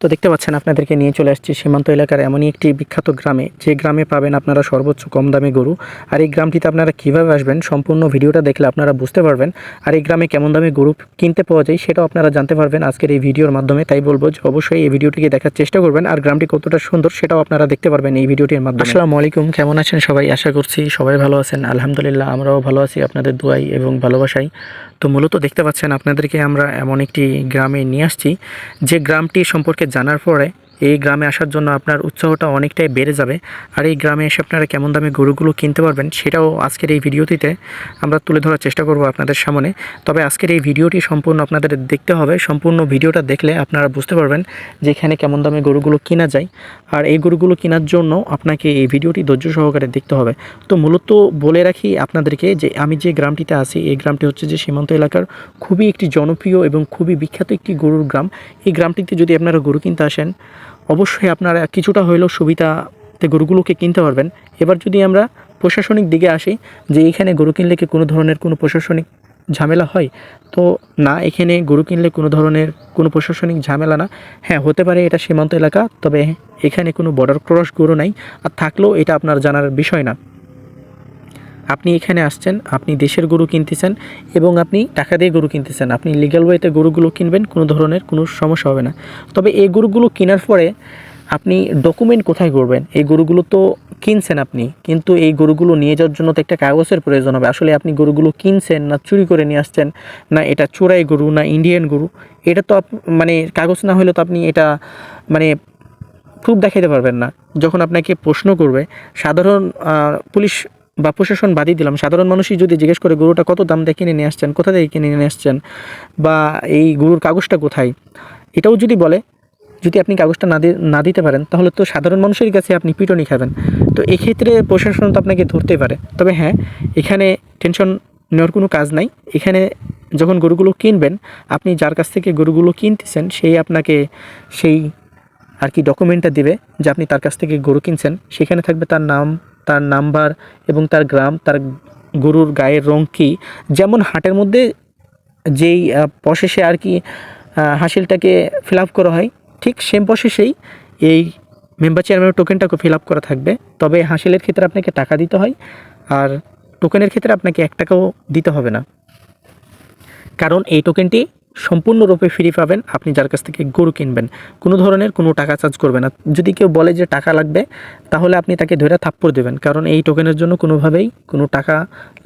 তো দেখতে পাচ্ছেন, আপনাদেরকে নিয়ে চলে আসছি সীমান্ত এলাকার এমনই একটি বিখ্যাত গ্রামে। যে গ্রামে পাবেন আপনারা সর্বোচ্চ কম দামে গরু। আর এই গ্রামটিতে আপনারা কীভাবে আসবেন, সম্পূর্ণ ভিডিওটা দেখলে আপনারা বুঝতে পারবেন। আর এই গ্রামে কেমন দামে গরু কিনতে পাওয়া যায় সেটাও আপনারা জানতে পারবেন আজকের এই ভিডিওর মাধ্যমে। তাই বলব যে অবশ্যই এই ভিডিওটিকে দেখার চেষ্টা করবেন। আর গ্রামটি কতটা সুন্দর সেটাও আপনারা দেখতে পারবেন এই ভিডিওটির মাধ্যমে। আসসালামু আলাইকুম, কেমন আছেন সবাই? আশা করছি সবাই ভালো আছেন। আলহামদুলিল্লাহ, আমরাও ভালো আছি আপনাদের দোয়াই এবং ভালোবাসাই। তো মূলত দেখতে পাচ্ছেন, আপনাদেরকে আমরা এমন একটি গ্রামে নিয়ে আসছি। যে গ্রামটি সম্পর্কে জানার পরে এই গ্রামে আসার জন্য আপনার উৎসাহটা অনেকটাই বেড়ে যাবে। আর এই গ্রামে এসে আপনারা কেমন দামে গরুগুলো কিনতে পারবেন সেটাও আজকের এই ভিডিওটিতে আমরা তুলে ধরার চেষ্টা করব আপনাদের সামনে। তবে আজকের এই ভিডিওটি সম্পূর্ণ আপনাদের দেখতে হবে। সম্পূর্ণ ভিডিওটা দেখলে আপনারা বুঝতে পারবেন যে এখানে কেমন দামে গরুগুলো কেনা যায়। আর এই গরুগুলো কেনার জন্য আপনাকে এই ভিডিওটি ধৈর্য সহকারে দেখতে হবে। তো মূলত বলে রাখি আপনাদেরকে যে আমি যে গ্রামটিতে আছি, এই গ্রামটি হচ্ছে যে সীমান্ত এলাকার খুবই একটি জনপ্রিয় এবং খুবই বিখ্যাত একটি গরুর গ্রাম। এই গ্রামটিতে যদি আপনারা গরু কিনতে আসেন অবশ্যই আপনারা কিছুটা হইলেও সুবিধাতে গরুগুলোকে কিনতে পারবেন। এবার যদি আমরা প্রশাসনিক দিকে আসি, যে এখানে গরু কিনলে কি কোনো ধরনের কোনো প্রশাসনিক ঝামেলা হয়? তো না, এখানে গরু কিনলে কোনো ধরনের কোনো প্রশাসনিক ঝামেলা না। হ্যাঁ হতে পারে এটা সীমান্ত এলাকা, তবে এখানে কোনো বর্ডার ক্রস গরু নাই। আর থাকলেও এটা আপনার জানার বিষয় না। আপনি এখানে আসছেন, আপনি দেশের গরু কিনতেছেন এবং আপনি টাকা দিয়ে গরু কিনতেছেন। আপনি লিগ্যাল ওয়েতে গরুগুলো কিনবেন, কোনো ধরনের কোনো সমস্যা হবে না। তবে এই গরুগুলো কেনার পরে আপনি ডকুমেন্ট কোথায় করবেন? এই গরুগুলো তো কিনছেন আপনি, কিন্তু এই গরুগুলো নিয়ে যাওয়ার জন্য তো একটা কাগজের প্রয়োজন হবে। আসলে আপনি গরুগুলো কিনছেন না চুরি করে নিয়ে আসছেন, না এটা চোরাই গরু, না ইন্ডিয়ান গরু, এটা তো মানে কাগজ না হলে তো আপনি এটা মানে প্রুফ দেখাইতে পারবেন না। যখন আপনাকে প্রশ্ন করবে, সাধারণ পুলিশ বা প্রশাসন বাদই দিলাম। সাধারণ মানুষই যদি জিজ্ঞেস করে, গরুটা কত দাম দিয়ে কিনে নিয়ে আসছেন? কোথা থেকে কিনে নিয়ে আসছেন? বা এই গরুর কাগজটা কোথায়? এটাও যদি বলে, যদি আপনি কাগজটা না না দিতে পারেন, তাহলে তো সাধারণ মানুষের কাছে আপনি পিটনি খাবেন। তো এক্ষেত্রে প্রশাসন তো আপনাকে ধরতে পারে। তবে হ্যাঁ এখানে টেনশন নেওয়ার কোনো কাজ নাই। এখানে যখন গরুগুলো কিনবেন, আপনি যার কাছ থেকে গরুগুলো কিনতেছেন, সেই আপনাকে সেই আর কি ডকুমেন্টটা দিবে যে আপনি তার কাছ থেকে গরু কিনছেন। সেখানে থাকবে তার নাম তার নাম্বার এবং তার গ্রাম, তার গরুর গায়ের রং কী? যেমন হাটের মধ্যে যেই প্রসেসে আর কি হাসিলটাকে ফিল আপ করা হয়, ঠিক সেম প্রসেসেই এই মেম্বার চেয়ারম্যানের টোকেনটাকে ফিল আপ করা থাকবে। তবে হাসিলের ক্ষেত্রে আপনাকে টাকা দিতে হয় আর টোকেনের ক্ষেত্রে আপনাকে এক টাকাও দিতে হবে না। কারণ এই টোকেনটি সম্পূর্ণরূপে ফ্রি পাবেন। আপনি যার কাছ থেকে গরু কিনবেন, কোনো ধরনের কোনো টাকা চার্জ করবে না। যদি কেউ বলে যে টাকা লাগবে, তাহলে আপনি তাকে ধরে থাপ্পড় দেবেন, কারণ এই টোকেনের জন্য কোনোভাবেই কোনো টাকা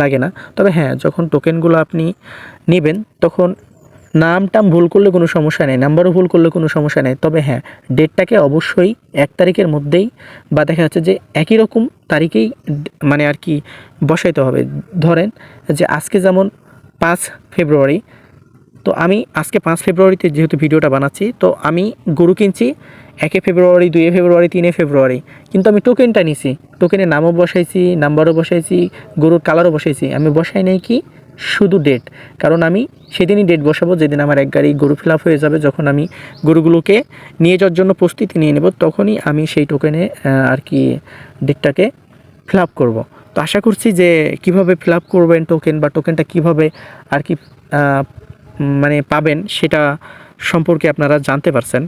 লাগে না। তবে হ্যাঁ যখন টোকেনগুলো আপনি নেবেন, তখন নাম টাম ভুল করলে কোনো সমস্যা নেই, নাম্বারও ভুল করলে কোনো সমস্যা নেই। তবে হ্যাঁ ডেটটাকে অবশ্যই এক তারিখের মধ্যেই বা দেখা যাচ্ছে যে একই রকম তারিখেই মানে আর কি বসাইতে হবে। ধরেন যে আজকে যেমন পাঁচ ফেব্রুয়ারি তো আমি আজকে পাঁচ ফেব্রুয়ারিতে যেহেতু ভিডিওটা বানাচ্ছি, তো আমি গরু কিনছি একে ফেব্রুয়ারি, দুয়ে ফেব্রুয়ারি, তিনে ফেব্রুয়ারি। কিন্তু আমি টোকেনটা নিছি। টোকেনের নামও বসাইছি নাম্বারও বসাইছি, গরুর কালারও বসাইছি। আমি বসাই নাই কি? শুধু ডেট কারণ আমি সেদিনই ডেট বসাবো, যেদিন আমার এক গাড়ি গরু ফিল হয়ে যাবে, যখন আমি গরুগুলোকে নিয়ে যাওয়ার জন্য প্রস্তুতি নিয়ে নেব, তখনই আমি সেই টোকেনে আর কি ডেটটাকে ফিল আপ করব। তো আশা করছি যে কীভাবে ফিল আপ করবেন টোকেন বা টোকেনটা কীভাবে, আর কি মানে পাবেন সেটা সম্পর্কে আপনারা জানতে পারছেন।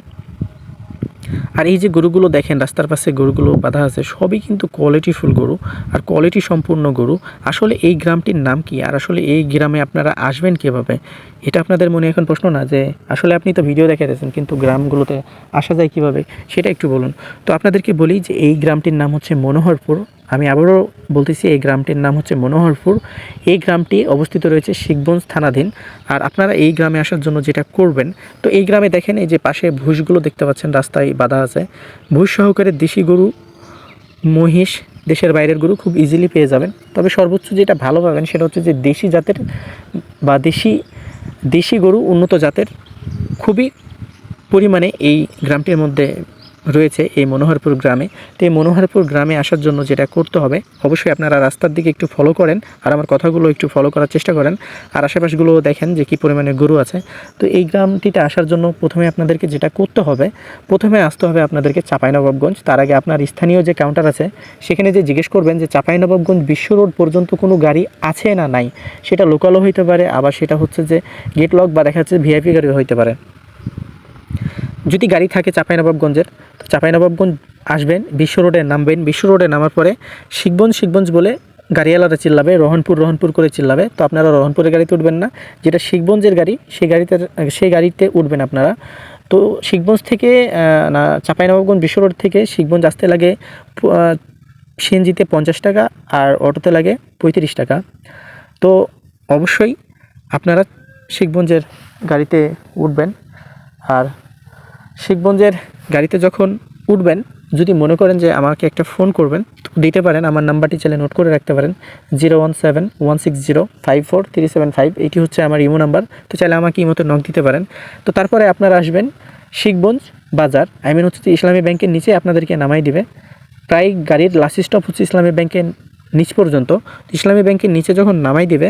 আর এই যে গরুগুলো দেখেন, রাস্তার পাশে গরুগুলো বাঁধা আছে, সবই কিন্তু কোয়ালিটিফুল গরু আর কোয়ালিটি সম্পূর্ণ গরু। আসলে এই গ্রামটির নাম কি আর আসলে এই গ্রামে আপনারা আসবেন কীভাবে? এটা আপনাদের মনে এখন প্রশ্ন না যে আসলে আপনি তো ভিডিও দেখাতেছেন কিন্তু গ্রামগুলোতে আসা যায় কীভাবে? সেটা একটু বলুন। তো আপনাদেরকে বলি যে এই গ্রামটির নাম হচ্ছে মনোহরপুর। আমি আবারও বলতেছি, এই গ্রামটির নাম হচ্ছে মনোহরপুর। এই গ্রামটি অবস্থিত রয়েছে শিখগঞ্জ থানাধীন। আর আপনারা এই গ্রামে আসার জন্য যেটা করবেন, তো এই গ্রামে দেখেন এই যে পাশে ভুষগুলো দেখতে পাচ্ছেন, রাস্তায় বাঁধা আছে। ভুষ সহকারে দেশি গরু, মহিষ, দেশের বাইরের গরু খুব ইজিলি পেয়ে যাবেন। তবে সর্বোচ্চ যেটা ভালো পাবেন সেটা হচ্ছে যে দেশি জাতের বা দেশি দেশি গরু উন্নত জাতের খুবই পরিমাণে এই গ্রামটির মধ্যে রয়েছে এই মনোহরপুর গ্রামে। তো এই মনোহরপুর গ্রামে আসার জন্য যেটা করতে হবে, অবশ্যই আপনারা রাস্তার দিকে একটু ফলো করেন আর আমার কথাগুলো একটু ফলো করার চেষ্টা করেন। আর আশেপাশগুলো দেখেন যে কী পরিমাণে গরু আছে। তো এই গ্রামটিতে আসার জন্য প্রথমে আপনাদেরকে যেটা করতে হবে, প্রথমে আসতে হবে আপনাদেরকে চাঁপাইনবাবগঞ্জ। তার আগে আপনার স্থানীয় যে কাউন্টার আছে, সেখানে যে জিজ্ঞেস করবেন যে চাঁপাইনবাবগঞ্জ বিশ্ব রোড পর্যন্ত কোনো গাড়ি আছে না নাই? সেটা লোকালও হইতে পারে, আবার সেটা হচ্ছে যে গেট লক বা দেখা যাচ্ছে ভিআইপি গাড়িও হইতে পারে। যদি গাড়ি থাকে চাঁপাইনবাবগঞ্জের, তো চাঁপাইনবাবগঞ্জ আসবেন, বিশ্ব রোডে নামবেন। বিশ্ব রোডে নামার পরে শিখগঞ্জ শিখগঞ্জ বলে গাড়িওয়ালারা চিল্লাবে, রহনপুর রহনপুর করে চিল্লাবে। তো আপনারা রহনপুরের গাড়িতে উঠবেন না। যেটা শিখগঞ্জের গাড়ি সেই গাড়িতে সেই গাড়িতে উঠবেন আপনারা। তো শিখগঞ্জ থেকে না, চাঁপাইনবাবগঞ্জ বিশ্ব রোড থেকে শিখগঞ্জ আসতে লাগে সিএনজিতে পঞ্চাশ টাকা আর অটোতে লাগে পঁয়ত্রিশ টাকা। তো অবশ্যই আপনারা শিখগঞ্জের গাড়িতে উঠবেন। আর শিখগঞ্জের গাড়িতে যখন উঠবেন, যদি মনে করেন যে আমাকে একটা ফোন করবেন, দিতে পারেন, আমার নাম্বারটি চাইলে নোট করে রাখতে পারেন zero one seven one six zero five four three seven five এটি হচ্ছে আমার ইমো নাম্বার, তো চাইলে আমাকে ইমোতে নক দিতে পারেন। তো তারপরে আপনারা আসবেন শিখগঞ্জ বাজার আই মিন হচ্ছে ইসলামী ব্যাংকের নিচে আপনাদেরকে নামাই দিবে। প্রায় গাড়ির লাস্ট স্টপ হচ্ছে ইসলামী ব্যাংকের নিচ পর্যন্ত, ইসলামী ব্যাংকের নিচে যখন নামাই দিবে,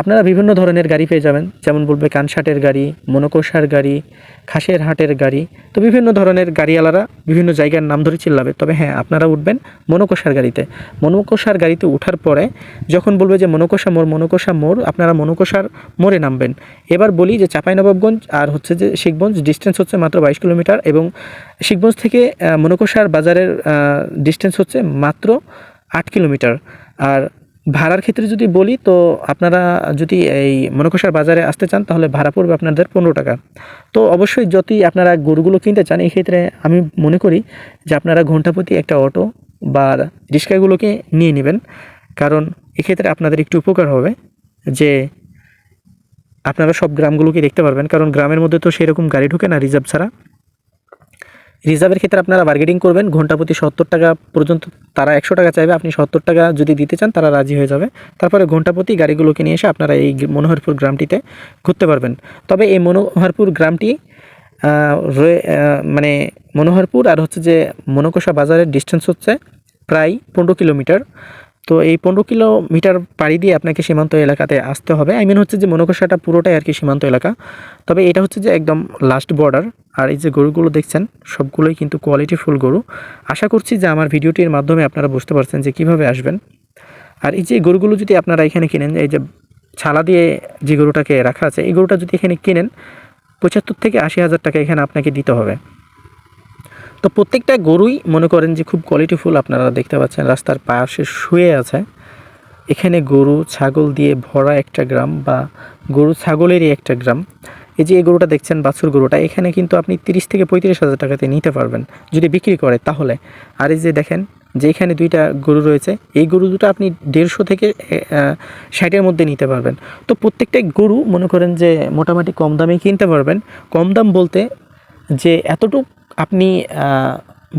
আপনারা বিভিন্ন ধরনের গাড়ি পেয়ে যাবেন। যেমন বলবে কানসাটের গাড়ি, মনোকোষার গাড়ি খাসের হাটের গাড়ি। তো বিভিন্ন ধরনের গাড়িওয়ালারা বিভিন্ন জায়গার নাম ধরে চিল্লাবে। তবে হ্যাঁ আপনারা উঠবেন মনোকোষার গাড়িতে। মনোকোষার গাড়িতে ওঠার পরে যখন বলবে যে মনোকোষা মোড় মনোকোষা মোড়, আপনারা মনোকোষার মোড়ে নামবেন। এবার বলি যে চাঁপাইনবাবগঞ্জ আর হচ্ছে যে শিখগঞ্জ ডিস্টেন্স হচ্ছে মাত্র বাইশ কিলোমিটার এবং শিখগঞ্জ থেকে মনোকোষার বাজারের ডিস্টেন্স হচ্ছে মাত্র আট কিলোমিটার। আর ভাড়ার ক্ষেত্রে যদি বলি, তো আপনারা যদি এই মনোকষার বাজারে আসতে চান, তাহলে ভাড়া পড়বে আপনাদের পনেরো টাকা। তো অবশ্যই যদি আপনারা গরুগুলো কিনতে চান, এই ক্ষেত্রে আমি মনে করি যে আপনারা ঘন্টাপ্রতি একটা অটো বা রিক্সাগুলোকে নিয়ে নেবেন। কারণ এক্ষেত্রে আপনাদের একটু উপকার হবে যে আপনারা সব গ্রামগুলোকে দেখতে পারবেন। কারণ গ্রামের মধ্যে তো সেরকম গাড়ি ঢুকে না, রিজার্ভ ছাড়া। রিজার্ভের ক্ষেত্রে আপনারা বার্গেটিং করবেন ঘণ্টা প্রতি সত্তর টাকা পর্যন্ত তারা একশো টাকা চাইবে, আপনি সত্তর টাকা যদি দিতে চান তারা রাজি হয়ে যাবে। তারপরে ঘণ্টা প্রতি গাড়িগুলোকে নিয়ে এসে আপনারা এই মনোহরপুর গ্রামটিতে ঘুরতে পারবেন। তবে এই মনোহরপুর গ্রামটি মানে মনোহরপুর আর হচ্ছে যে মনোকষা বাজারের ডিস্টেন্স হচ্ছে প্রায় পনেরো কিলোমিটার। তো এই পনেরো কিলোমিটার পাড়ি দিয়ে আপনাকে সীমান্ত এলাকাতে আসতে হবে। আই মিন হচ্ছে যে মনোকষাটা পুরোটাই আর কি সীমান্ত এলাকা। তবে এটা হচ্ছে যে একদম লাস্ট বর্ডার আর এই যে গরুগুলো দেখছেন, সবগুলোই কিন্তু কোয়ালিটিফুল গরু। আশা করছি যে আমার ভিডিওটির মাধ্যমে আপনারা বুঝতে পারছেন যে কীভাবে আসবেন। আর এই যে গরুগুলো যদি আপনারা এখানে কিনেন, এই যে ছালা দিয়ে যে গরুটাকে রাখা আছে, এই গরুটা যদি এখানে কিনেন, পঁচাত্তর থেকে আশি হাজার টাকা এখানে আপনাকে দিতে হবে। তো প্রত্যেকটা গরুই মনে করেন যে খুব কোয়ালিটিফুল আপনারা দেখতে পাচ্ছেন, রাস্তার পাশে শুয়ে আছে। এখানে গরু, ছাগল দিয়ে ভরা একটা গ্রাম বা গরু ছাগলেরই একটা গ্রাম। এই যে এই গরুটা দেখছেন, বাছুর গরুটা, এখানে কিন্তু আপনি তিরিশ থেকে পঁয়ত্রিশ হাজার টাকাতে নিতে পারবেন, যদি বিক্রি করে তাহলে। আর এই যে দেখেন, যে এখানে দুইটা গরু রয়েছে, এই গরু দুটো আপনি দেড়শো থেকে ষাটের মধ্যে নিতে পারবেন। তো প্রত্যেকটাই গরু মনে করেন যে মোটামুটি কম দামে কিনতে পারবেন। কম দাম বলতে যে এতটুক আপনি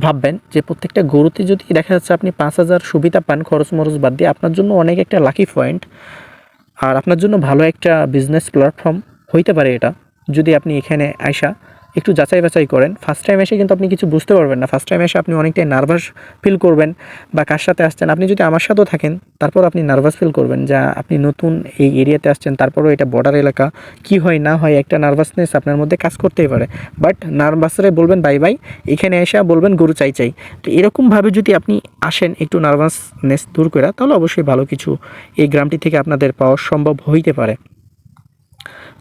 ভাববেন যে প্রত্যেকটা গরুতে যদি দেখা যাচ্ছে আপনি পাঁচ হাজার সুবিধা পান খরচ মরচ বাদ দিয়ে, আপনার জন্য অনেক একটা লাকি পয়েন্ট আর আপনার জন্য ভালো একটা বিজনেস প্ল্যাটফর্ম হইতে পারে এটা। যদি আপনি এখানে আয়সা একটু যাচাই বাছাই করেন। ফার্স্ট টাইম এসে কিন্তু আপনি কিছু বুঝতে পারবেন না। ফার্স্ট টাইম এসে আপনি অনেকটাই নার্ভাস ফিল করবেন বা কার সাথে আসছেন। আপনি যদি আমার সাথেও থাকেন, তারপর আপনি নার্ভাস ফিল করবেন যা আপনি নতুন এই এরিয়াতে আসছেন, তারপরেও এটা বর্ডার এলাকা, কি হয়, না হয়, একটা নার্ভাসনেস আপনার মধ্যে কাজ করতেই পারে। বাট নার্ভাসরে বলবেন বাই বাই এখানে এসে বলবেন গরু চাই চাই। তো এরকমভাবে যদি আপনি আসেন একটু নার্ভাসনেস দূর করে তাহলে অবশ্যই ভালো কিছু এই গ্রামটি থেকে আপনাদের পাওয়া সম্ভব হইতে পারে।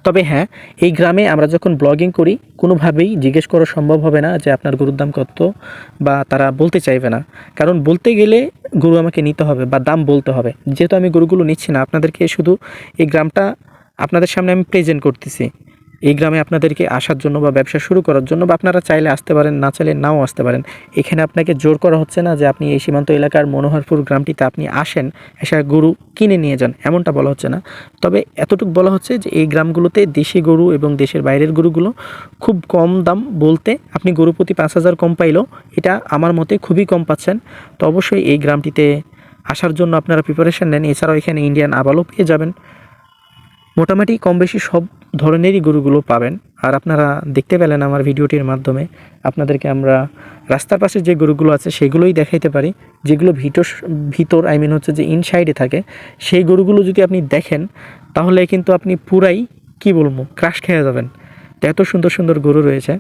তবে হ্যাঁ এই গ্রামে আমরা যখন ব্লগিং করি, কোনোভাবেই জিজ্ঞেস করা সম্ভব হবে না যে আপনার গরুর দাম কত বা তারা বলতে চাইবে না। কারণ বলতে গেলে গরু আমাকে নিতে হবে বা দাম বলতে হবে। যেহেতু আমি গরুগুলো নিচ্ছি না, আপনাদেরকে শুধু এই গ্রামটা আপনাদের সামনে আমি প্রেজেন্ট করতেছি। এই গ্রামে আপনাদেরকে আসার জন্য বা ব্যবসা শুরু করার জন্য বা আপনারা চাইলে আসতে পারেন, না চাইলে নাও আসতে পারেন। এখানে আপনাকে জোর করা হচ্ছে না যে আপনি এই সীমান্ত এলাকার মনোহরপুর গ্রামটিতে আপনি আসেন, এসে গরু কিনে নিয়ে যান, এমনটা বলা হচ্ছে না। তবে এতটুকু বলা হচ্ছে যে এই গ্রামগুলোতে দেশি গরু এবং দেশের বাইরের গরুগুলো খুব কম দাম বলতে আপনি গরু প্রতি পাঁচ হাজার কম পাইলেও এটা আমার মতে খুবই কম পাচ্ছেন। তো অবশ্যই এই গ্রামটিতে আসার জন্য আপনারা প্রিপারেশন নেন। এছাড়াও এখানে ইন্ডিয়ান আবালও পেয়ে যাবেন। মোটামুটি কম বেশি সব ধরনেরই গরুগুলো পাবেন। আর আপনারা দেখতে পেলেন আমার ভিডিওটির মাধ্যমে, আপনাদেরকে আমরা রাস্তার পাশে যে গরুগুলো আছে সেগুলোই দেখাইতে পারি। যেগুলো ভিতর ভিতর আই মিন হচ্ছে যে ইনসাইডে থাকে, সেই গরুগুলো যদি আপনি দেখেন, তাহলে কিন্তু আপনি পুরাই, কি বলব, ক্রাশ খেয়ে যাবেন। তো এত সুন্দর সুন্দর গরু রয়েছে।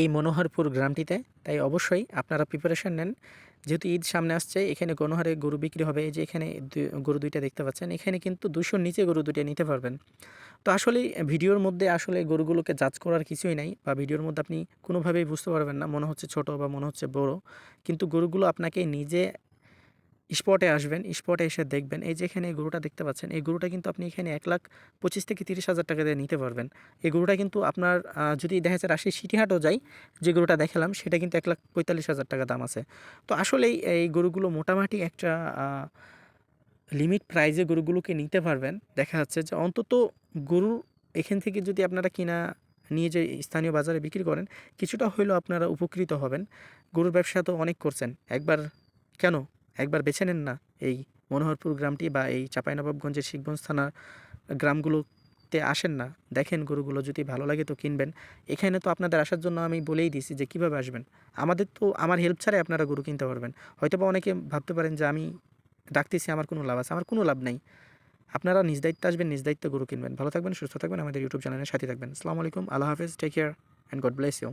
এই মনোহরপুর গ্রামটিতে, তাই অবশ্যই আপনারা প্রিপারেশন নেন। যেহেতু ঈদ সামনে আসছে, এখানে গণহারে গরু বিক্রি হবে। এই যে এখানে গরু দুইটা দেখতে পাচ্ছেন। এখানে কিন্তু দুশোর নিচে গরু দুইটা নিতে পারবেন। তো আসলে ভিডিওর মধ্যে আসলে গরুগুলোকে জাজ করার কিছুই নাই বা ভিডিওর মধ্যে আপনি কোনোভাবেই বুঝতে পারবেন না, মনে হচ্ছে ছোট বা মনে হচ্ছে বড়। কিন্তু গরুগুলো আপনাকে নিজে স্পটে আসবেন স্পটে এসে দেখবেন। এই যে এখানে এই গরুটা দেখতে পাচ্ছেন, এই গরুটা কিন্তু আপনি এখানে এক লাখ পঁচিশ থেকে তিরিশ হাজার টাকা দিয়ে নিতে পারবেন। এই গরুটা কিন্তু আপনার যদি দেখা যাচ্ছে রাশি সিটিহাটও যাই, যে গরুটা দেখালাম, সেটা কিন্তু এক লাখ পঁয়তাল্লিশ হাজার টাকা দাম আছে। তো আসলেই এই গরুগুলো মোটামুটি একটা লিমিট প্রাইজে গরুগুলোকে নিতে পারবেন। দেখা যাচ্ছে যে অন্তত গরু এখান থেকে যদি আপনারা কিনা নিয়ে যে স্থানীয় বাজারে বিক্রি করেন, কিছুটা হলেও আপনারা উপকৃত হবেন। গরুর ব্যবসা তো অনেক করছেন। একবার কেন? একবার বেছে নেন না। এই মনোহরপুর গ্রামটি বা এই চাঁপাইনবাবগঞ্জের শিখগঞ্জ থানার গ্রামগুলোতে আসেন না। দেখেন গরুগুলো যদি ভালো লাগে তো কিনবেন। এখানে তো আপনাদের আসার জন্য আমি বলেই দিছি যে কীভাবে আসবেন। আমাদের তো, আমার হেল্প ছাড়াই আপনারা গরু কিনতে পারবেন। হয়তো বা অনেকে ভাবতে পারেন যে আমি ডাকতেছি, আমার কোনো লাভ আছে, আমার কোনো লাভ নেই। আপনারা নিজ দায়িত্বে আসবেন, নিজ দায়িত্বে গরু কিনবেন। ভালো থাকবেন, সুস্থ থাকবেন। আমাদের ইউটিউব চ্যানেলের সাথে থাকবেন। আসসালামু আলাইকুম, আল্লাহ হাফেজ take care and God bless you